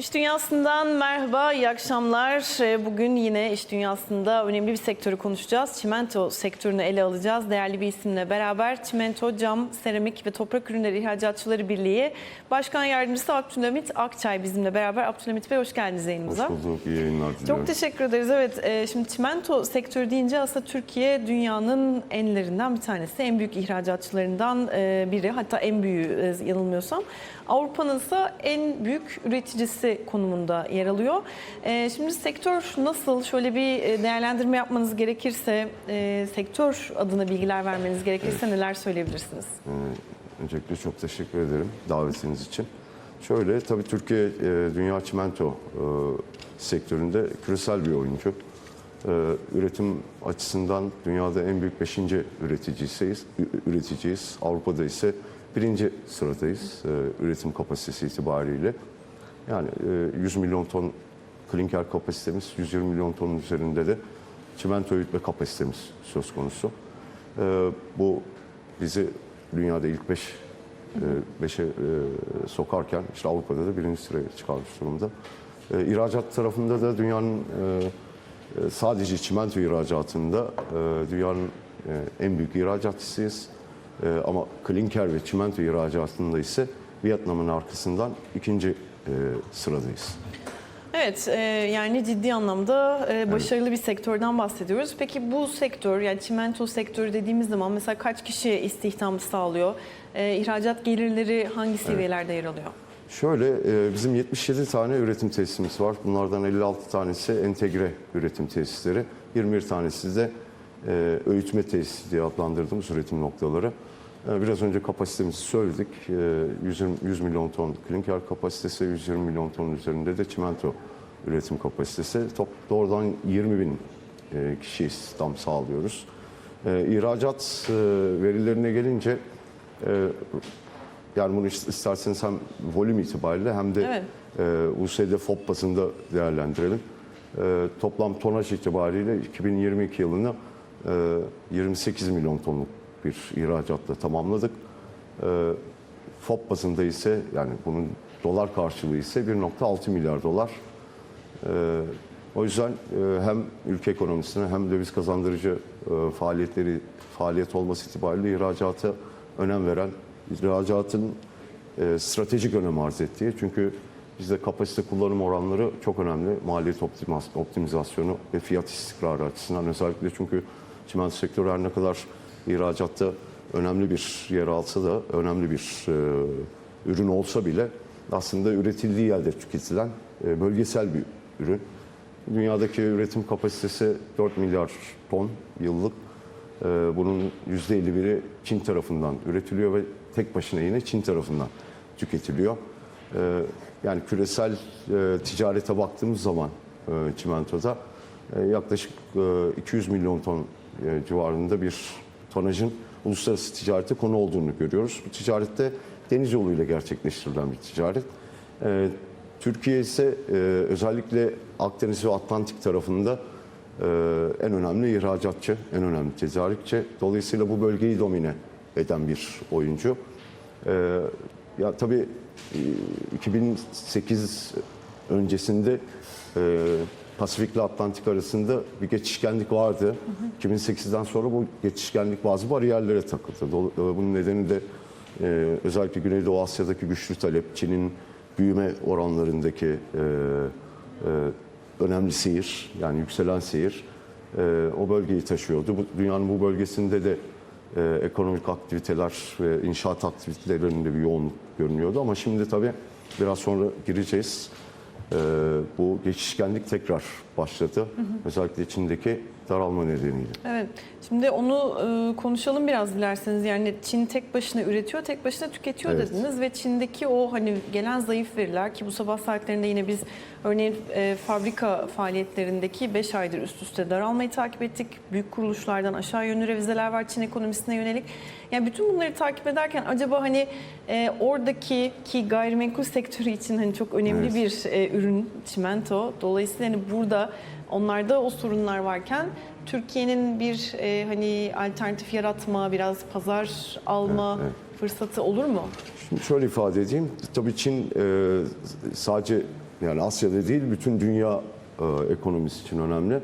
İş Dünyası'ndan merhaba, iyi akşamlar. Ee, Bugün yine iş dünyasında önemli bir sektörü konuşacağız. Çimento sektörünü ele alacağız. Değerli bir isimle beraber Çimento, Cam, Seramik ve Toprak Ürünleri İhracatçıları Birliği Başkan Yardımcısı Abdülhamit Akçay bizimle beraber. Abdülhamit Bey hoş geldiniz yayınımıza. Hoş bulduk, iyi yayınlar diliyorum. Çok teşekkür ederiz. Evet, e, şimdi çimento sektörü deyince aslında Türkiye dünyanın enlerinden bir tanesi. En büyük ihracatçılarından e, biri. Hatta en büyüğü e, yanılmıyorsam. Avrupa'nın ise en büyük üreticisi konumunda yer alıyor. E, Şimdi sektör nasıl? Şöyle bir e, değerlendirme yapmanız gerekirse, e, sektör adına bilgiler vermeniz gerekirse neler söyleyebilirsiniz? Ee, öncelikle çok teşekkür ederim davetiniz için. Şöyle, tabii Türkiye e, dünya çimento e, sektöründe küresel bir oyuncu. E, üretim açısından dünyada en büyük 5. üreticisiyiz, üreticiyiz. Avrupa'da ise birinci sıradayız e, üretim kapasitesi itibariyle. Yani e, 100 milyon ton klinker kapasitemiz, 120 milyon tonun üzerinde de çimento öğütme kapasitemiz söz konusu. E, bu bizi dünyada ilk 5 5'e sokarken işte Avrupa'da da birinci sıraya çıkarmış durumda. E, ihracat tarafında da dünyanın e, e, sadece çimento ihracatında e, dünyanın e, en büyük ihracatçısıyız. E, ama klinker ve çimento ihracatında ise Vietnam'ın arkasından ikinci e, sıradayız. Evet, e, yani ciddi anlamda e, başarılı bir sektörden bahsediyoruz. Peki bu sektör, yani çimento sektörü dediğimiz zaman mesela kaç kişi istihdam sağlıyor? E, ihracat gelirleri hangi seviyelerde yer alıyor? Şöyle e, bizim 77 tane üretim tesisimiz var. Bunlardan 56 tanesi entegre üretim tesisleri. 21 tanesi de e, öğütme tesisi diye adlandırdığımız üretim noktaları. E, Biraz önce kapasitemizi söyledik. E, 120 100 milyon ton klinker kapasitesi, 120 milyon ton üzerinde de çimento üretim kapasitesi. Top, doğrudan 20 bin e, kişi istihdam sağlıyoruz. E, İhracat e, verilerine gelince e, yani bunu ist- isterseniz hem volüm itibariyle hem de Evet. e, USD FOB bazında değerlendirelim. E, toplam tonaj itibariyle 2022 yılını e, 28 milyon tonluk bir ihracatla tamamladık. E, FOB bazında ise yani bunun dolar karşılığı ise 1.6 milyar dolar. Ee, o yüzden e, hem ülke ekonomisine hem döviz kazandırıcı e, faaliyetleri faaliyet olması itibariyle ihracata önem veren, ihracatın e, stratejik önem arz ettiği. Çünkü bizde kapasite kullanım oranları çok önemli. Maliyet optimizasyonu ve fiyat istikrarı açısından özellikle çünkü çimento sektörü her ne kadar ihracatta önemli bir yer alsa da önemli bir e, ürün olsa bile aslında üretildiği yerde tüketilen e, bölgesel bir ürün. Dünyadaki üretim kapasitesi 4 milyar ton yıllık. E, Bunun %51'i Çin tarafından üretiliyor ve tek başına yine Çin tarafından tüketiliyor. E, Yani küresel e, ticarete baktığımız zaman e, çimentoda e, yaklaşık e, 200 milyon ton e, civarında bir tonajın uluslararası ticarete konu olduğunu görüyoruz. Bu ticarette deniz yoluyla gerçekleştirilen bir ticaret. E, Türkiye ise e, özellikle Akdeniz ve Atlantik tarafında e, en önemli ihracatçı, en önemli tedarikçi. Dolayısıyla bu bölgeyi domine eden bir oyuncu. E, ya tabii e, 2008 öncesinde e, Pasifik ile Atlantik arasında bir geçişkenlik vardı. 2008'den sonra bu geçişkenlik bazı bariyerlere takıldı. E, Bunun nedeni de e, özellikle Güneydoğu Asya'daki güçlü talep, Çin'in büyüme oranlarındaki e, önemli seyir, yani yükselen seyir o bölgeyi taşıyordu. Dünyanın bu bölgesinde de ekonomik aktiviteler ve inşaat aktivitelerinde bir yoğunluk görünüyordu. Ama şimdi tabii biraz sonra gireceğiz. E, bu geçişkenlik tekrar başladı. Özellikle Çin'deki daralma nedeniyle. Evet, şimdi onu e, konuşalım biraz dilerseniz. Yani Çin tek başına üretiyor, tek başına tüketiyor Evet. dediniz ve Çin'deki o hani gelen zayıf veriler ki bu sabah saatlerinde yine biz örneğin e, fabrika faaliyetlerindeki 5 aydır üst üste daralmayı takip ettik. Büyük kuruluşlardan aşağı yönlü revizeler var Çin ekonomisine yönelik. Yani bütün bunları takip ederken acaba hani e, oradaki ki gayrimenkul sektörü için hani çok önemli Evet. bir e, ürün çimento. Dolayısıyla hani burada onlarda o sorunlar varken Türkiye'nin bir e, hani alternatif yaratma, biraz pazar alma Evet, fırsatı olur mu? Şimdi şöyle ifade edeyim. Tabii Çin e, sadece Yani Asya'da değil bütün dünya e, ekonomisi için önemli.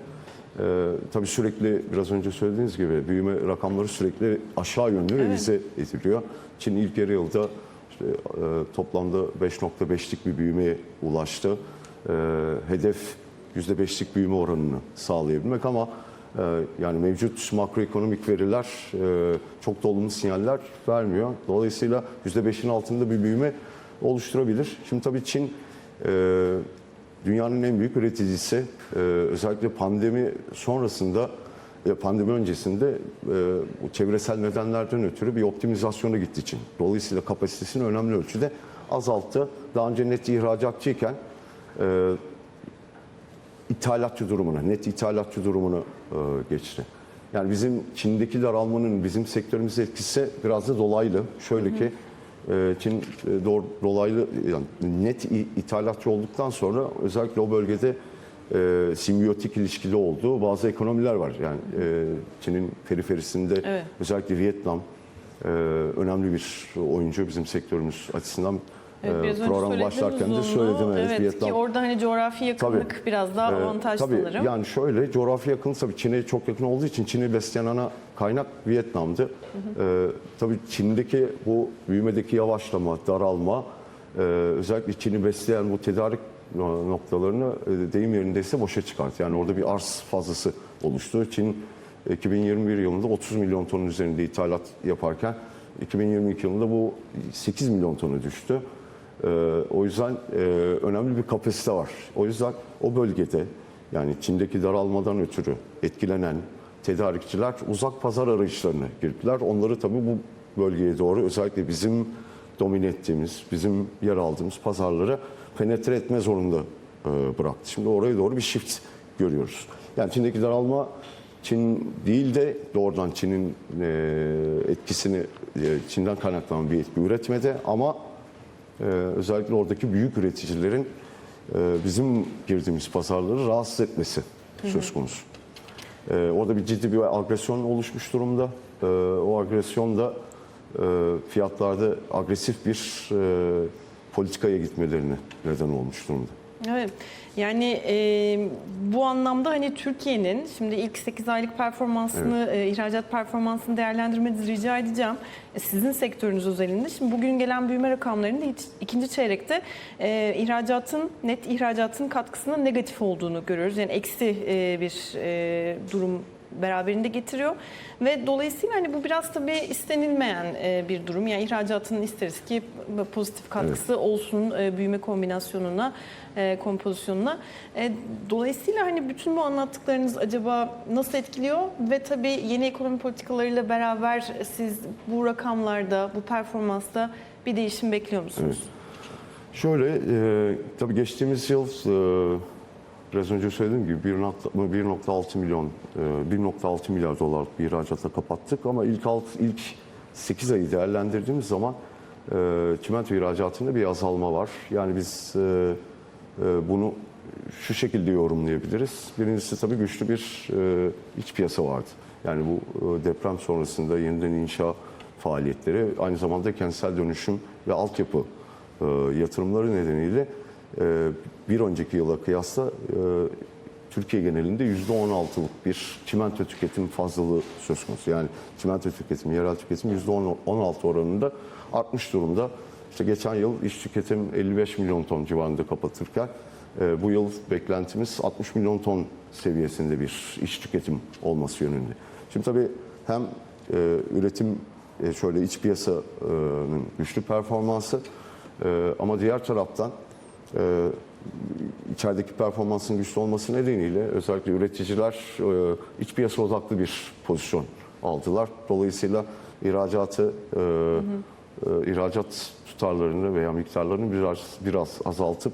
E, tabii sürekli biraz önce söylediğiniz gibi büyüme rakamları sürekli aşağı yönlü revize ediliyor. Çin ilk yarı yılda işte, e, toplamda 5.5'lik bir büyümeye ulaştı. E, hedef %5'lik büyüme oranını sağlayabilmek ama e, yani mevcut makroekonomik veriler e, çok da olumlu sinyaller vermiyor. Dolayısıyla %5'in altında bir büyüme oluşturabilir. Şimdi tabii Çin e, dünyanın en büyük üreticisi. E, özellikle pandemi sonrasında e, pandemi öncesinde e, çevresel nedenlerden ötürü bir optimizasyona gitti Çin. Dolayısıyla kapasitesini önemli ölçüde azalttı. Daha önce net ihracatçıyken e, ithalatçı durumuna, net ithalatçı durumuna e, geçti. Yani bizim Çin'deki daralmanın bizim sektörümüze etkisi biraz da dolaylı. Şöyle ki e, Çin e, doğru, dolaylı yani net ithalatçı olduktan sonra özellikle o bölgede e, simbiyotik ilişkili olduğu bazı ekonomiler var. Yani e, Çin'in periferisinde Evet. özellikle Vietnam e, önemli bir oyuncu bizim sektörümüz açısından. Evet, e, biraz önce program başlarken de uzunluğu. söyledim. Evet, Evet, Vietnam ki orada hani coğrafi yakınlık biraz daha ee, avantaj tabii, sanırım. Yani şöyle coğrafi yakınlık tabii Çin'e çok yakın olduğu için Çin'i besleyen ana kaynak Vietnam'dı. Ee, tabii Çin'deki bu büyümedeki yavaşlama, daralma e, özellikle Çin'i besleyen bu tedarik no- noktalarını e, deyim yerindeyse boşa çıkarttı. Yani orada bir arz fazlası oluştu. Çin 2021 yılında 30 milyon tonun üzerinde ithalat yaparken 2022 yılında bu 8 milyon tona düştü. Ee, o yüzden e, önemli bir kapasite var. O yüzden o bölgede yani Çin'deki daralmadan ötürü etkilenen tedarikçiler uzak pazar arayışlarına girdiler. Onları tabii bu bölgeye doğru özellikle bizim domine ettiğimiz, bizim yer aldığımız pazarlara penetre etme zorunda e, bıraktı. Şimdi oraya doğru bir shift görüyoruz. Yani Çin'deki daralma Çin değil de doğrudan Çin'in e, etkisini Çin'den kaynaklanan bir etki üretmedi ama ee, özellikle oradaki büyük üreticilerin e, bizim girdiğimiz pazarları rahatsız etmesi söz konusu. Ee, orada bir ciddi bir agresyon oluşmuş durumda. Ee, o agresyon da e, fiyatlarda agresif bir e, politikaya gitmelerine neden olmuş durumda. Evet. Yani e, bu anlamda hani Türkiye'nin şimdi ilk 8 aylık performansını, e, ihracat performansını değerlendirmenizi rica edeceğim. E, sizin sektörünüz özelinde. Şimdi bugün gelen büyüme rakamlarında hiç, ikinci çeyrekte e, ihracatın, net ihracatın katkısının negatif olduğunu görüyoruz. Yani eksi e, bir e, durum beraberinde getiriyor ve dolayısıyla hani bu biraz tabii istenilmeyen e, bir durum. Yani ihracatının isteriz ki pozitif katkısı olsun e, büyüme kombinasyonuna, e, kompozisyonuna. Dolayısıyla hani bütün bu anlattıklarınız acaba nasıl etkiliyor ve tabii yeni ekonomi politikalarıyla beraber siz bu rakamlarda, bu performansta bir değişim bekliyor musunuz? Şöyle, e, tabii geçtiğimiz yıl e, biraz önce söylediğim gibi 1.6 1.6 milyon, e, 1.6 milyar dolarlık bir ihracatla kapattık ama ilk alt, ilk 8 ayı değerlendirdiğimiz zaman e, çimento ihracatında bir azalma var. Yani biz e, e, bunu şu şekilde yorumlayabiliriz. Birincisi tabii güçlü bir e, iç piyasa vardı. Yani bu e, deprem sonrasında yeniden inşa faaliyetleri, aynı zamanda kentsel dönüşüm ve altyapı e, yatırımları nedeniyle e, bir önceki yıla kıyasla e, Türkiye genelinde %16'lık bir çimento tüketim fazlalığı söz konusu. Yani çimento tüketimi, yerel tüketim %16 oranında artmış durumda. İşte geçen yıl iş tüketim 55 milyon ton civarında kapatırken e, bu yıl beklentimiz 60 milyon ton seviyesinde bir iş tüketim olması yönünde. Şimdi tabii hem e, üretim şöyle iç piyasanın güçlü performansı ama diğer taraftan e, içerideki performansın güçlü olması nedeniyle özellikle üreticiler e, iç piyasa odaklı bir pozisyon aldılar. Dolayısıyla ihracatı e, e, ihracat tutarlarını veya miktarlarını biraz biraz azaltıp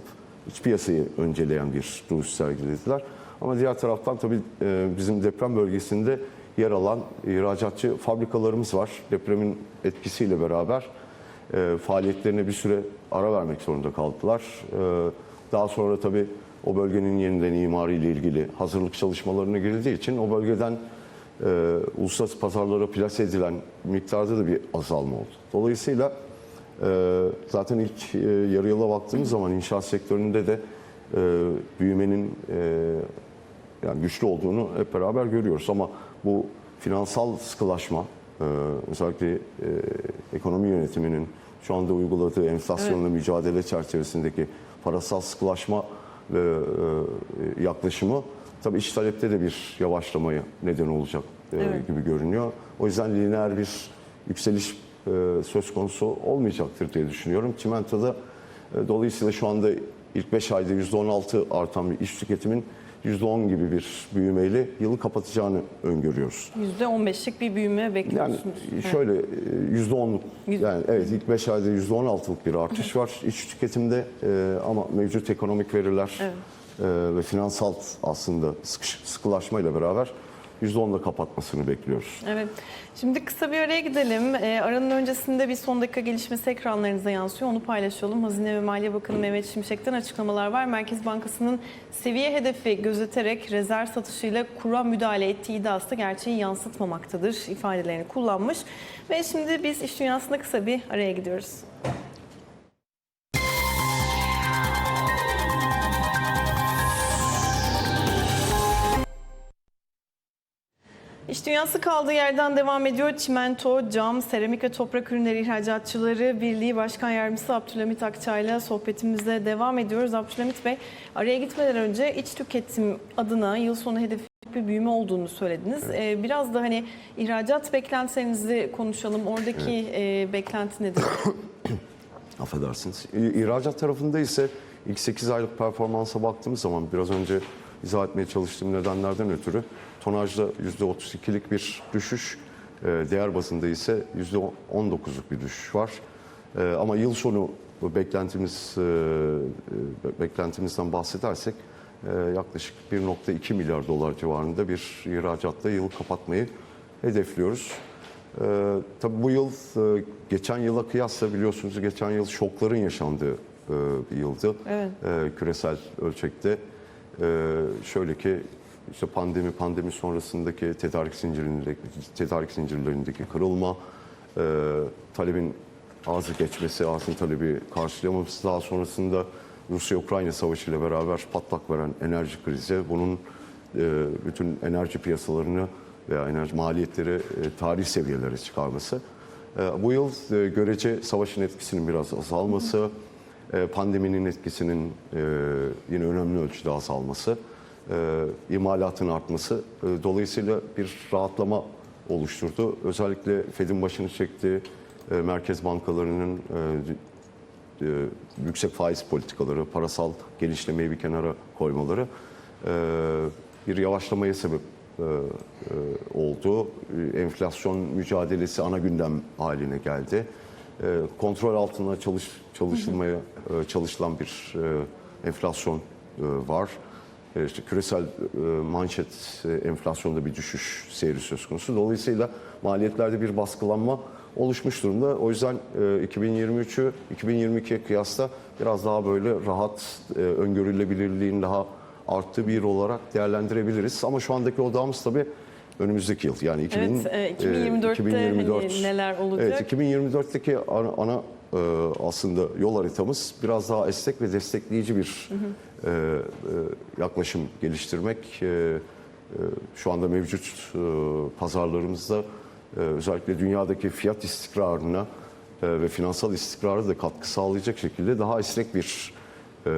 iç piyasayı önceleyen bir duruş sergilediler. Ama diğer taraftan tabii e, bizim deprem bölgesinde yer alan ihracatçı fabrikalarımız var. Depremin etkisiyle beraber e, faaliyetlerine bir süre ara vermek zorunda kaldılar. E, daha sonra tabii o bölgenin yeniden imarı ile ilgili hazırlık çalışmalarına girildiği için o bölgeden e, uluslararası pazarlara plase edilen miktarda da bir azalma oldu. Dolayısıyla e, zaten ilk e, yarı yıla baktığımız zaman inşaat sektöründe de büyümenin e, yani güçlü olduğunu hep beraber görüyoruz ama bu finansal sıkılaşma e, özellikle e, ekonomi yönetiminin şu anda uyguladığı enflasyonla mücadele çerçevesindeki parasal sıkılaşma e, yaklaşımı tabii iç talepte de bir yavaşlamaya neden olacak e, Evet. gibi görünüyor. O yüzden lineer bir yükseliş e, söz konusu olmayacaktır diye düşünüyorum. Çimentoda e, dolayısıyla şu anda ilk 5 ayda %16 artan bir iş tüketimin %10 gibi bir büyümeyle yılı kapatacağını öngörüyoruz. %15'lik bir büyüme Yani bekliyorsunuz. şöyle e, %10'luk Yüz- yani evet ilk 5 ayda %16'lık bir artış var iç tüketimde e, ama mevcut ekonomik veriler Evet. e, ve finansal aslında sıkış- sıkılaşmayla beraber %10'la kapatmasını bekliyoruz. Evet. Şimdi kısa bir araya gidelim. Ee, aranın öncesinde bir son dakika gelişmesi ekranlarınıza yansıyor. Onu paylaşalım. Hazine ve Maliye Bakanı Mehmet Şimşek'ten açıklamalar var. Merkez Bankası'nın seviye hedefi gözeterek rezerv satışıyla kura müdahale ettiği iddiası da gerçeği yansıtmamaktadır ifadelerini kullanmış. Ve şimdi biz iş dünyasında kısa bir araya gidiyoruz. İş dünyası kaldığı yerden devam ediyor. Çimento, cam, seramik ve toprak ürünleri ihracatçıları Birliği Başkan Yardımcısı Abdülhamit Akçay'la sohbetimize devam ediyoruz. Abdülhamit Bey, araya gitmeden önce iç tüketim adına yıl sonu hedefi bir büyüme olduğunu söylediniz. Ee, biraz da hani ihracat beklentilerinizi konuşalım. Oradaki e, beklenti nedir? Affedersiniz. İhracat tarafında ise ilk 8 aylık performansa baktığımız zaman biraz önce izah etmeye çalıştığım nedenlerden ötürü tonajda %32'lik bir düşüş, e, değer bazında ise %19'luk bir düşüş var. E, Ama yıl sonu beklentimiz e, e, beklentimizden bahsedersek e, yaklaşık 1.2 milyar dolar civarında bir ihracatla yılı kapatmayı hedefliyoruz. Ee, tabii bu yıl e, geçen yıla kıyasla biliyorsunuz geçen yıl şokların yaşandığı e, bir yıldı. Evet. Küresel ölçekte. Ee, şöyle ki işte pandemi pandemi sonrasındaki tedarik zincirindeki tedarik zincirlerindeki kırılma, e, talebin arzı geçmesi, arzın talebi karşılayamaması daha sonrasında Rusya-Ukrayna savaşı ile beraber patlak veren enerji krizi, bunun e, bütün enerji piyasalarını veya enerji maliyetleri e, tarih seviyelere çıkarması. E, Bu yıl e, görece savaşın etkisinin biraz azalması, e, pandeminin etkisinin e, yine önemli ölçüde azalması, e, imalatın artması e, dolayısıyla bir rahatlama oluşturdu. Özellikle Fed'in başını çektiği e, merkez bankalarının e, e, yüksek faiz politikaları, parasal genişlemeyi bir kenara koymaları e, bir yavaşlamaya sebep e, e, oldu. E, Enflasyon mücadelesi ana gündem haline geldi. E, Kontrol altında çalış, çalışılmaya e, çalışılan bir e, enflasyon e, var. E, İşte küresel e, manşet e, enflasyonda bir düşüş seyri söz konusu. Dolayısıyla maliyetlerde bir baskılanma oluşmuş durumda. O yüzden e, 2023'ü 2022'ye kıyasla biraz daha böyle rahat, öngörülebilirliğin daha arttığı bir yıl olarak değerlendirebiliriz. Ama şu andaki odağımız tabii önümüzdeki yıl. Yani 2000, Evet, e, 2024'te hani neler olacak? Evet, 2024'teki ana, ana, aslında yol haritamız biraz daha esnek ve destekleyici bir e, e, yaklaşım geliştirmek. E, e, şu anda mevcut e, pazarlarımızda e, özellikle dünyadaki fiyat istikrarına e, ve finansal istikrara da katkı sağlayacak şekilde daha esnek bir e,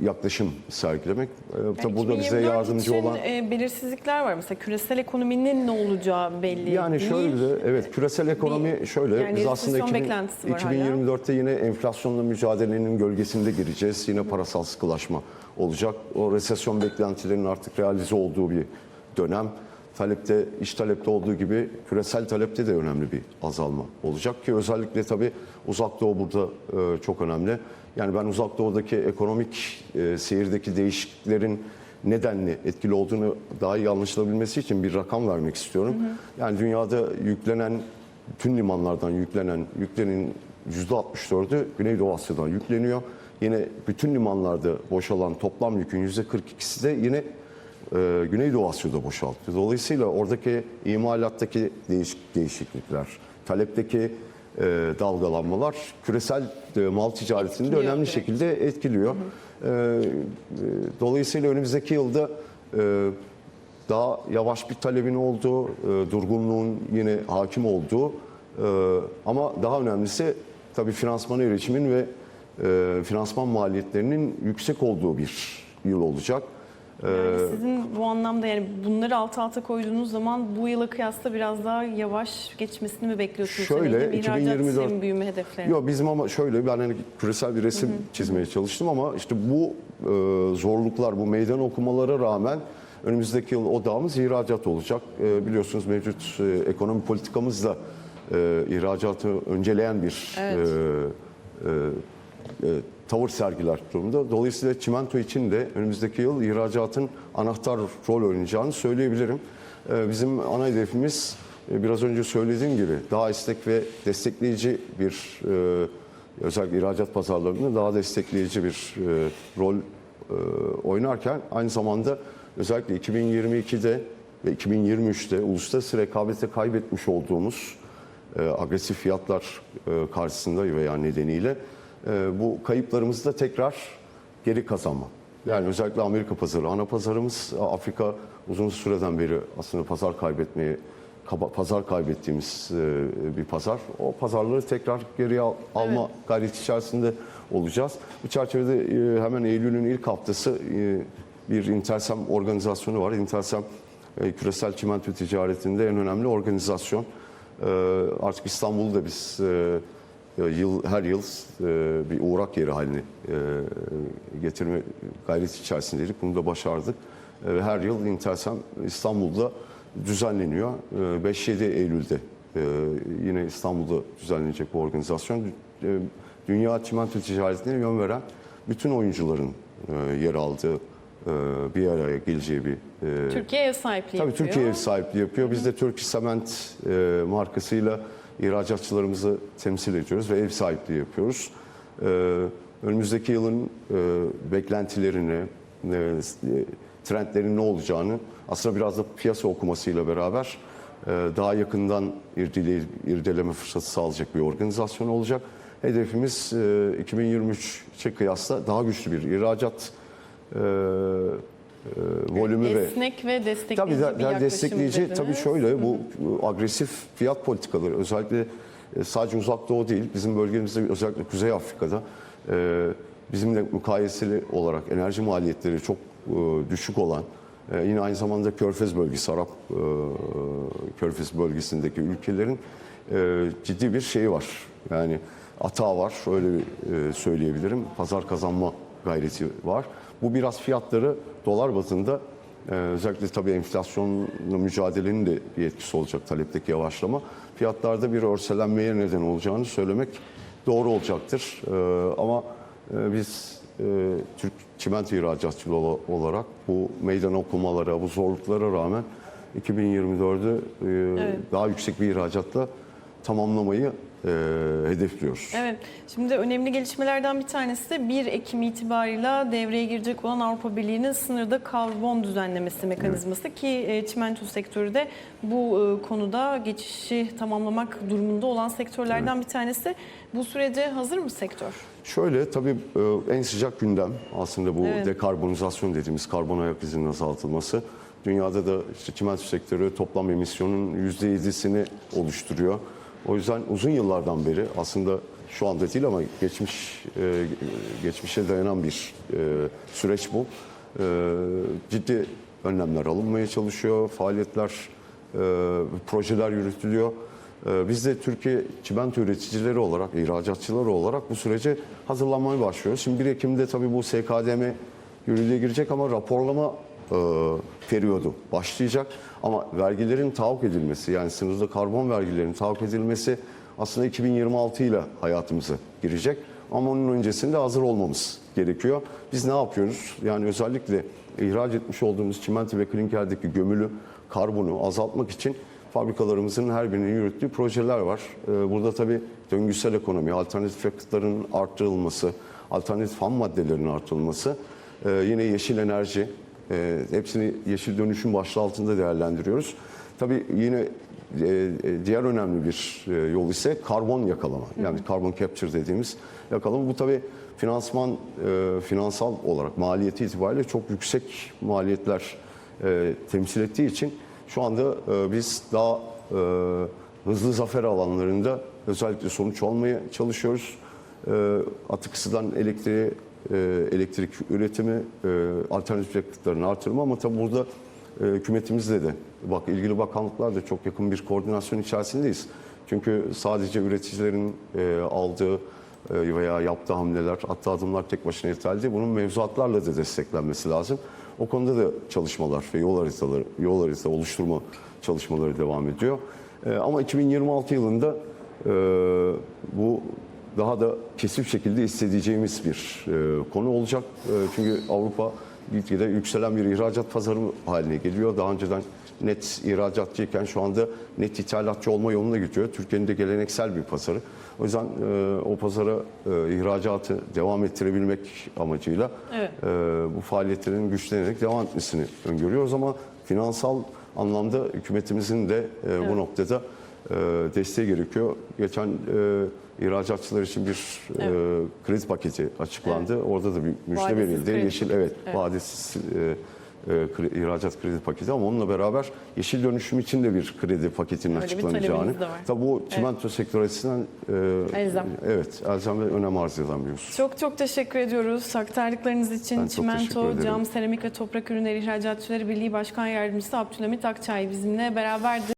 yaklaşım sergilemek. E, tabii burada bize 2024 yardımcı için, olan e, belirsizlikler var. Mesela küresel ekonominin ne olacağı belli Yani değil. şöyle evet küresel ekonomi şöyle yani biz aslında resesyon 2000 beklentisi var hala. 2024'te yine enflasyonla mücadelenin gölgesinde gireceğiz. Yine parasal sıkılaşma olacak. O resesyon beklentilerinin artık realize olduğu bir dönem. Talepte, iş talepte olduğu gibi küresel talepte de önemli bir azalma olacak ki özellikle tabii uzak doğu burada e, çok önemli. Yani ben uzak doğudaki ekonomik e, seyirdeki değişikliklerin nedenli etkili olduğunu daha iyi anlaşılabilmesi için bir rakam vermek istiyorum. Yani dünyada yüklenen tüm limanlardan yüklenen yüklerin %64'ü Güneydoğu Asya'dan yükleniyor. Yine bütün limanlarda boşalan toplam yükün %42'si de yine e, Güneydoğu Asya'da boşaltıyor. Dolayısıyla oradaki imalattaki değişik, değişiklikler, talepteki dalgalanmalar küresel e, mal ticaretini de önemli direkt. şekilde etkiliyor. E, e, dolayısıyla önümüzdeki yılda e, daha yavaş bir talebin olduğu, e, durgunluğun yine hakim olduğu e, ama daha önemlisi tabii finansmana erişimin ve e, finansman maliyetlerinin yüksek olduğu bir yıl olacak. Yani sizin bu anlamda yani bunları alt alta koyduğunuz zaman bu yıla kıyasla biraz daha yavaş geçmesini mi bekliyorsunuz? Şöyle, ihracat 2024 hem büyüme hedeflerini. Yok bizim ama şöyle ben hani küresel bir resim çizmeye çalıştım ama işte bu e, zorluklar, bu meydan okumalara rağmen önümüzdeki yıl odağımız ihracat olacak. E, biliyorsunuz mevcut e, ekonomi politikamız da e, ihracatı önceleyen bir Evet. e, e, e, tavır sergiler durumda. Dolayısıyla çimento için de önümüzdeki yıl ihracatın anahtar rol oynayacağını söyleyebilirim. E, bizim ana hedefimiz e, biraz önce söylediğim gibi daha istek ve destekleyici bir özellikle ihracat pazarlarında daha destekleyici bir rol oynarken aynı zamanda özellikle 2022'de ve 2023'te uluslararası rekabete kaybetmiş olduğumuz agresif fiyatlar karşısında veya nedeniyle e, bu kayıplarımızı da tekrar geri kazanma. Yani özellikle Amerika pazarı, ana pazarımız Afrika uzun süreden beri aslında pazar kaybetmeye kaba- pazar kaybettiğimiz e, bir pazar. O pazarları tekrar geri al- alma gayreti içerisinde olacağız. Bu çerçevede e, hemen Eylül'ün ilk haftası e, bir Intersem organizasyonu var. Intersem e, küresel çimento ticaretinde en önemli organizasyon. E, Artık İstanbul'u da biz e, yıl her yıl e, bir uğrak yeri haline e, getirme gayreti içerisindeydik. Bunu da başardık. E, her yıl Intersem İstanbul'da düzenleniyor. E, 5-7 Eylül'de e, yine İstanbul'da düzenlenecek bu organizasyon. E, Dünya çimento ticaretine yön veren bütün oyuncuların e, yer aldığı, e, bir araya geleceği bir e, Türkiye ev sahipliği Tabii yapıyor. Türkiye ev sahipliği yapıyor. Biz de Turkish Cement e, markasıyla ihracatçılarımızı temsil ediyoruz ve ev sahipliği yapıyoruz. E, önümüzdeki yılın e, beklentilerini, e, trendlerin ne olacağını aslında biraz da piyasa okumasıyla beraber e, daha yakından irdele, irdeleme fırsatı sağlayacak bir organizasyon olacak. Hedefimiz e, 2023'e kıyasla daha güçlü bir ihracat volümü ve Esnek ve destekleyici Tabii bir yaklaşım destekleyici dediniz. tabii şöyle bu agresif fiyat politikaları özellikle e, sadece uzak doğu değil bizim bölgemizde özellikle Kuzey Afrika'da e, bizimle mukayeseli olarak enerji maliyetleri çok e, düşük olan yine aynı zamanda Körfez bölgesi Arap Körfez bölgesindeki ülkelerin ciddi bir şeyi var. Yani atağı var öyle söyleyebilirim. Pazar kazanma gayreti var. Bu biraz fiyatları dolar bazında ee, özellikle tabii enflasyonla mücadelenin de bir etkisi olacak talepteki yavaşlama. Fiyatlarda bir örselenmeye neden olacağını söylemek doğru olacaktır. Ee, ama e, biz e, Türk çimento ihracatçılığı ola- olarak bu meydan okumalara, bu zorluklara rağmen 2024'ü e, Evet. daha yüksek bir ihracatla tamamlamayı e, hedefliyoruz. Evet. Şimdi önemli gelişmelerden bir tanesi de 1 Ekim itibarıyla devreye girecek olan Avrupa Birliği'nin sınırda karbon düzenlemesi mekanizması ki e, çimento sektörü de bu e, konuda geçişi tamamlamak durumunda olan sektörlerden bir tanesi. Bu sürece hazır mı sektör? Şöyle tabii e, en sıcak gündem aslında bu Evet. dekarbonizasyon dediğimiz karbon ayak izinin azaltılması. Dünyada da işte çimento sektörü toplam emisyonun %7'sini oluşturuyor. O yüzden uzun yıllardan beri aslında şu anda değil ama geçmiş e, geçmişe dayanan bir e, süreç bu. E, ciddi önlemler alınmaya çalışıyor, faaliyetler, projeler yürütülüyor. Biz de Türkiye çimento üreticileri olarak, ihracatçıları olarak bu sürece hazırlanmaya başlıyoruz. Şimdi 1 Ekim'de tabii bu SKDM yürürlüğe girecek ama raporlama periyodu başlayacak. Ama vergilerin tahakkuk edilmesi yani sınırda karbon vergilerinin tahakkuk edilmesi aslında 2026 ile hayatımıza girecek. Ama onun öncesinde hazır olmamız gerekiyor. Biz ne yapıyoruz? Yani özellikle ihraç etmiş olduğumuz çimento ve klinkerdeki gömülü karbonu azaltmak için fabrikalarımızın her birinin yürüttüğü projeler var. Ee, Burada tabii döngüsel ekonomi, alternatif yakıtların arttırılması, alternatif ham maddelerin artırılması, e, yine yeşil enerji, e, hepsini yeşil dönüşüm başlığı altında değerlendiriyoruz. Tabii yine e, e, diğer önemli bir e, yol ise karbon yakalama. Yani carbon capture dediğimiz yakalama. Bu tabii finansman, finansal olarak maliyeti itibariyle çok yüksek maliyetler temsil ettiği için şu anda biz daha hızlı zafer alanlarında özellikle sonuç almaya çalışıyoruz. Atık ısıdan elektriğe, elektrik üretimi, e, alternatif yakıtların artırımı ama tabii burada e, hükümetimizle de bak ilgili bakanlıklar da çok yakın bir koordinasyon içerisindeyiz. Çünkü sadece üreticilerin e, aldığı e, veya yaptığı hamleler, hatta adımlar tek başına yeterli değil. Bunun mevzuatlarla da desteklenmesi lazım. O konuda da çalışmalar ve yol haritaları, yol harita oluşturma çalışmaları devam ediyor. E, ama 2026 yılında e, bu daha da kesif şekilde hissedeceğimiz bir e, konu olacak. E, çünkü Avrupa gitgide yükselen bir ihracat pazarı haline geliyor. Daha önceden net ihracatçıyken şu anda net ithalatçı olma yoluna gidiyor. Türkiye'nin de geleneksel bir pazarı. O yüzden e, o pazara e, ihracatı devam ettirebilmek amacıyla Evet. e, bu faaliyetlerin güçlenerek devam etmesini öngörüyoruz ama finansal anlamda hükümetimizin de e, bu noktada desteği gerekiyor. Geçen e, ihracatçılar için bir e, kredi paketi açıklandı. Orada da bir müjde verildi. kredi. Yeşil evet, Evet. vadesiz e, e, ihracat kredi paketi ama onunla beraber yeşil dönüşüm için de bir kredi paketinin Öyle açıklanacağını. Tabii bu çimento sektörü açısından e, Elzem. evet elzem ve önem arz eden bir husus. Çok çok teşekkür ediyoruz aktardıklarınız için. Ben Çimento. Cam, Seramik ve Toprak Ürünleri İhracatçıları Birliği Başkan Yardımcısı Abdülhamit Akçay bizimle beraberdi.